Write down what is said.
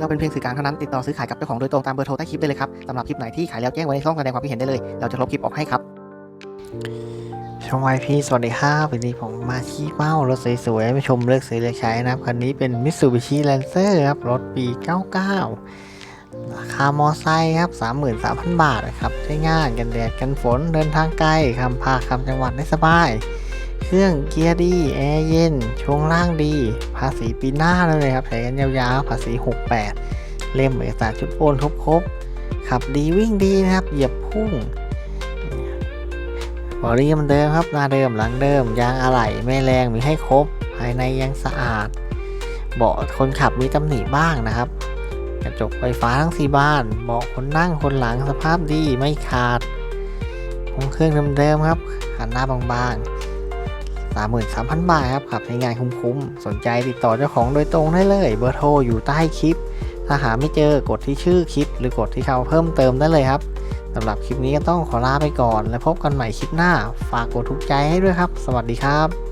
เราเป็นเพียงสื่อกลางเท่านั้นติดต่อซื้อขายกับเจ้าของโดยตรงตามเบอร์โทรใต้คลิปได้เลยครับสำหรับคลิปไหนที่ขายแล้วแจ้งไว้ในช่องแสดงความคิดเห็นได้เลย เราจะลบคลิปออกให้ครับช่องไวพี่สวัสดีครับวันนี้ผมมาชี้เป้ารถสวยๆมาชมเลือกซื้อเลือกใช้นะครับคันนี้เป็น Mitsubishi Lancer ครับรถปี 99 ราคามอไซค์ครับ 33,000 บาทนะครับใช้งานกันแดดกันฝนเดินทางไกลคำพาคำจังหวัดได้สบาย เครื่องเกียร์ดี แอร์เย็น ช่วงล่างดี ภาษีปีหน้าเลยครับ ใช้กันยาวๆ ภาษี 68 เล่มเอกสารชุดโอนครบๆ ขับดีวิ่งดีนะครับ เหยียบพุ่งบอดี้เหมันเดิมครับ หน้าเดิมหลังเดิม ยางอะไหล่ไม่แรงมีให้ครบ ภายในยังสะอาด เบาะคนขับมีตำหนิบ้างนะครับ กระจกไฟฟ้าทั้งสี่บาน เบาะคนนั่งคนหลังสภาพดีไม่ขาดห้องเครื่องเดิมๆครับหันหน้าบางๆ สามหมื่นสามพันบาทครับขับใช้งานคุ้มๆ สนใจติดต่อเจ้าของโดยตรงได้เลย เบอร์โทรอยู่ใต้คลิป ถ้าหาไม่เจอกดที่ชื่อคลิป หรือกดที่เขาเพิ่มเติมได้เลยครับสำหรับคลิปนี้ก็ต้องขอลาไปก่อน แล้วพบกันใหม่คลิปหน้า ฝากกดถูกใจให้ด้วยครับ สวัสดีครับ